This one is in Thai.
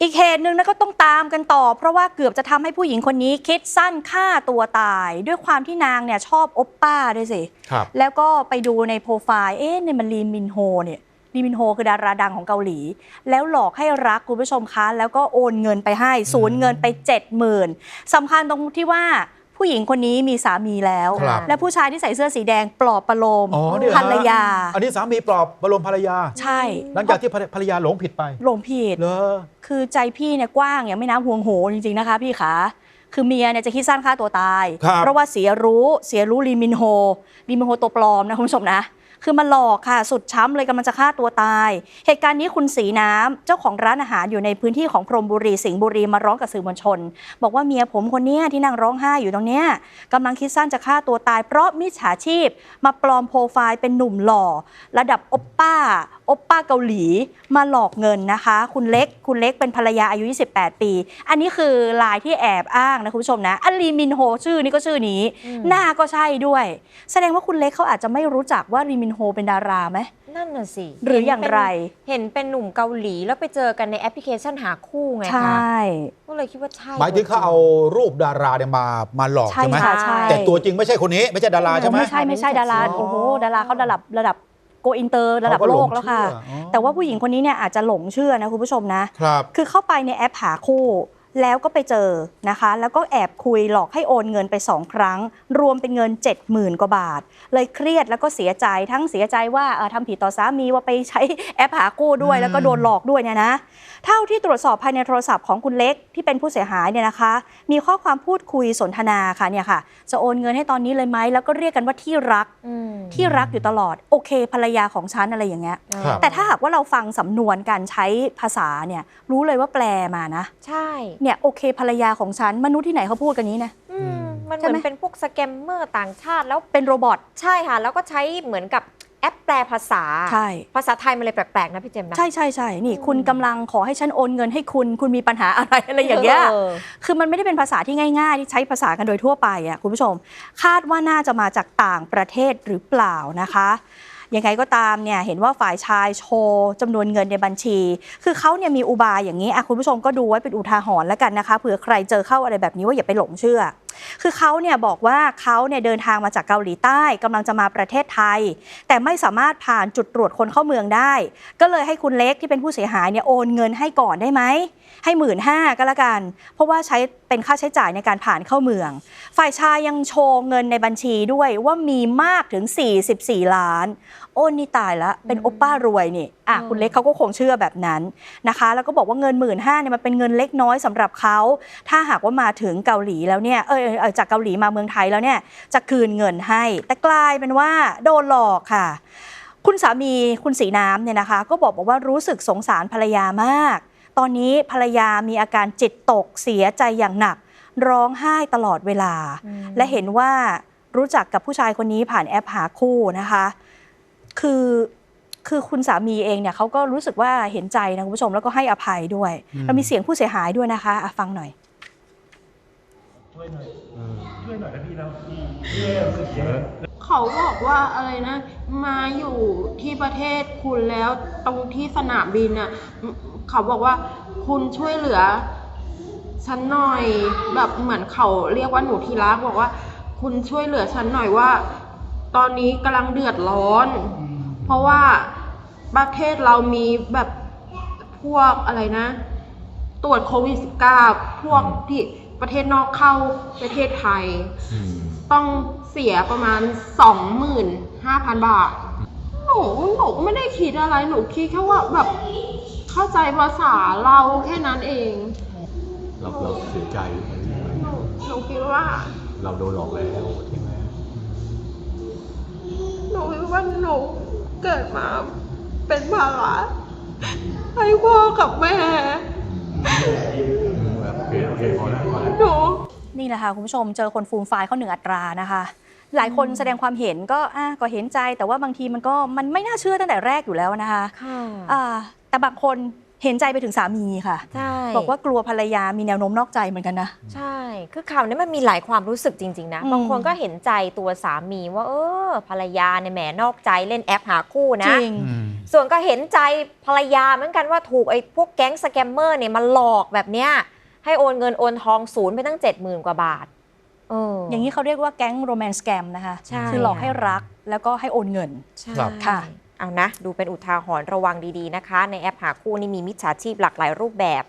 อีกเหตุหนึ่งนะก็ต้องตามกันต่อ เพราะว่าเกือบจะทำให้ผู้หญิงคนนี้คิดสั้นฆ่าตัวตาย ด้วยความที่นางเนี่ยชอบโอปป้าด้วยสิครับแล้วก็ไปดูในโปรไฟล์เอ๊ะเนี่ยมันลีมินโฮเนี่ยลีมินโฮคือดาราดังของเกาหลี แล้วหลอกให้รักคุณผู้ชมคะ แล้วก็โอนเงินไปให้สูญเงินไป 7 0,000สำคัญตรงที่ว่า ผู้หญิงคนนี้มีสามีแล้ว ครับ และผู้ชายที่ใส่เสื้อสีแดงปลอบประโลมอ๋อเนี่ยภรรยา อันนี้สามีปลอบบรมภรรยา ใช่หลังจากที่ภรรยาหลงผิดไปหลงผิด เหรอ คือใจพี่เนี่ยกว้างอย่างไม่น้ำห่วงโหจริงๆนะคะพี่ขา คือเมียเนี่ยจะคิดสั้นฆ่าตัวตาย ครับเพราะว่าเสียรู้เสียรู้ลีมินโฮลีมินโฮตัวปลอมนะคุณผู้ชมนะ คือมาหลอกค่ะ สุดช้ำเลยกำลังจะฆ่าตัวตาย เหตุการณ์นี้คุณสีน้ำเจ้าของร้านอาหารอยู่ในพื้นที่ของพรมบุรีสิงห์บุรีมาร้องกับสื่อมวลชน บอกว่าเมียผมคนนี้ที่นั่งร้องไห้อยู่ตรงเนี้ยกำลังคิดสั้นจะฆ่าตัวตาย เพราะมิจฉาชีพ มาปลอมโปรไฟล์เป็นหนุ่มหล่อ ระดับอปป้า โอปป้าเกาหลีมาหลอกเงินนะคะ คุณเล็กคุณเล็กเป็นภรรยาอายุ 28 ปี อันนี้คือลายที่แอบอ้างนะคุณผู้ชมนะอันลีมินโฮชื่อนี้ก็ชื่อนี้อืมหน้าก็ใช่ด้วย แสดงว่าคุณเล็กเขาอาจจะไม่รู้จักว่าลีมินโฮเป็นดาราไหมนั่นน่ะสิหรืออย่างไร เห็นเป็นหนุ่มเกาหลีแล้วไปเจอกันในแอปพลิเคชันหาคู่ไงใชคะ่ก็เลยคิดว่าใช่หมายถึงเขาเอารูปดาราเนี่ยมามาหลอกใช่ใช่ไหมค่ะใช่แต่ตัวจริงไม่ใช่คนนี้ไม่ใช่ดาราใช่ไหมไม่ใช่ไม่ใช่ดาราอ๋อโอ้โหดาราเขาระดับระดับ โกอินเตอร์ระดับเขาก็โลหลกงแล้วค่ะเชื่ออ๋อแต่ว่าผู้หญิงคนนี้เนี่ยอาจจะหลงเชื่อนะคุณผู้ชมนะ ครับ คือเข้าไปในแอปหาคู่ แล้วก็ไปเจอนะคะ แล้วก็แอบคุยหลอกให้โอนเงินไป 2 ครั้ง รวมเป็นเงิน 70,000กว่าบาท เลยเครียดแล้วก็เสียใจทั้งเสียใจว่าเอ่อทำผิดต่อสามีว่าไปใช้แอปหาคู่ด้วยอืมแล้วก็โดนหลอกด้วยเนี่ยนะ เท่าที่ตรวจสอบภายในโทรศัพท์ของคุณเล็กที่เป็นผู้เสียหายเนี่ยนะคะ มีข้อความพูดคุยสนทนาค่ะเนี่ยค่ะ จะโอนเงินให้ตอนนี้เลยไหมแล้วก็เรียกกันว่าที่รักอืมที่รักอยู่ตลอดโอเค ภรรยาของฉันอะไรอย่างเงี้ยครับแต่ถ้าหากว่าเราฟังสำนวนการใช้ภาษาเนี่ยรู้เลยว่าแปลมานะ ใช่เนี่ยโอเคภรรยาของฉันมนุษย์ที่ไหนเขาพูดกันนี้นะ อืมมันเหใช่มืไหม อนเป็นพวกสแกมเมอร์ต่างชาติแล้วเป็นโรบอทใช่ค่ะ แล้วก็ใช้เหมือนกับแอปแปลภาษา ใช่ ภาษาไทยมันเลยแปลกๆนะพี่เจมส์นะ ใช่ใช่ใช่นี่ อืม คุณกำลังขอให้ฉันโอนเงินให้คุณ คุณมีปัญหาอะไรอะไรอย่างเงี้ยออคือมันไม่ได้เป็นภาษาที่ง่ายๆ ที่ใช้ภาษากันโดยทั่วไปอะคุณผู้ชม คาดว่าน่าจะมาจากต่างประเทศหรือเปล่านะคะ ยังไงก็ตามเนี่ยเห็นว่าฝ่ายชายโชว์จำนวนเงินในบัญชี คือเขาเนี่ยมีอุบายอย่างนี้คุณผู้ชมก็ดูไว้เป็นอุทาหรณ์แล้วกันนะคะเผื่อใครเจอเข้าอะไรแบบนี้ว่าอย่าไปหลงเชื่อ คือเขาเนี่ยบอกว่าเขาเนี่ยเดินทางมาจากเกาหลีใต้กำลังจะมาประเทศไทย แต่ไม่สามารถผ่านจุดตรวจคนเข้าเมืองได้ ก็เลยให้คุณเล็กที่เป็นผู้เสียหายเนี่ยโอนเงินให้ก่อนได้ไหมให้หมื่นห้าก็แล้วกัน เพราะว่าใช้เป็นค่าใช้จ่ายในการผ่านเข้าเมือง ฝ่ายชายยังโชว์เงินในบัญชีด้วยว่ามีมากถึง 44 ล้าน อ้นี่ตายละเป็นโอปป้ารวยนี่อะอืมคุณเล็กเขาก็คงเชื่อแบบนั้นนะคะ แล้วก็บอกว่าเงินหมื่นห้าเนี่ยมันเป็นเงินเล็กน้อยสำหรับเขาถ้าหากว่ามาถึงเกาหลีแล้วเนี่ยเออเออเออจากเกาหลีมาเมืองไทยแล้วเนี่ยจะคืนเงินให้ แต่กลายเป็นว่าโดนหลอกค่ะ คุณสามีคุณสีน้ำเนี่ยนะคะ ก็บอกบอกว่ารู้สึกสงสารภรรยามาก ตอนนี้ภรรยามีอาการจิตตกเสียใจอย่างหนัก ร้องไห้ตลอดเวลาอืมและเห็นว่ารู้จักกับผู้ชายคนนี้ผ่านแอปหาคู่นะคะ คือคือคุณสามีเองเนี่ยเขาก็รู้สึกว่าเห็นใจนะคุณผู้ชมแล้วก็ให้อภัยด้วยอืมเรามีเสียงผู้เสียหายด้วยนะคะอะฟังหน่อย ช่วยหน่อยช่วยหน่อยนะพี่นะพี่รู้สึกเยอะเขาบอกว่าอะไรนะ มาอยู่ที่ประเทศคุณแล้วตรงที่สนามบินน่ะอืมเขาบอกว่าคุณช่วยเหลือฉันหน่อยแบบเหมือนเขาเรียกว่าหนูทีรักบอกว่า คุณช่วยเหลือฉันหน่อยว่า ตอนนี้กำลังเดือดร้อน เพราะว่าประเทศเรามีแบบพวกอะไรนะ ตรวจโควิด -19 พวกที่ประเทศนอกเข้าประเทศไทยต้องเสียประมาณ25,000บาท หนูหนูไม่ได้คิดอะไร หนูคิดแค่ว่าแบบเข้าใจภาษาเราแค่นั้นเอง เราเราเสียใจหนูหนูคิดว่า เราโดนหลอกแล้วใช่ไหมหนูคิดว่าหนู เกิดมาเป็นภาระให้พ่อกับแม่อืมโอเคโอเคพอแล้วพอแล้วหนูนี่แหละค่ะคุณผู้ชมเจอคนฟูมไฟล์เขาหนึ่งอัตรานะคะ หลายคนแสดงความเห็นก็อะก็เห็นใจแต่ว่าบางทีมันก็มันไม่น่าเชื่อตั้งแต่แรกอยู่แล้วนะคะค่ะอ่าแต่บางคน เห็นใจไปถึงสามีค่ะ ใช่บอกว่ากลัวภรรยามีแนวโน้มนอกใจเหมือนกันนะ ใช่ คือข่าวนี้มันมีหลายความรู้สึกจริง ๆ นะอืมบางคนก็เห็นใจตัวสามีว่า เออ ภรรยาในยแหมนอกใจเล่นแอปหาคู่นะ จริงอืมส่วนก็เห็นใจภรรยาเหมือนกันว่าถูกไอ้พวกแก๊งสแกมเมอร์เนี่ยมาหลอกแบบเนี้ยให้โอนเงินโอนทองศูนย์ไปตั้ง 70,000 กว่าบาทเออออย่างนี้เขาเรียกว่าแก๊งโรแมนต์แกมนะคะใช่คือหลอกให้รักแล้วก็ให้โอนเงินใช่ครับค่ะ เอานะ ดูเป็นอุทาหรณ์ระวังดีๆนะคะ ในแอปหาคู่นี่มีมิจฉาชีพหลากหลายรูปแบบ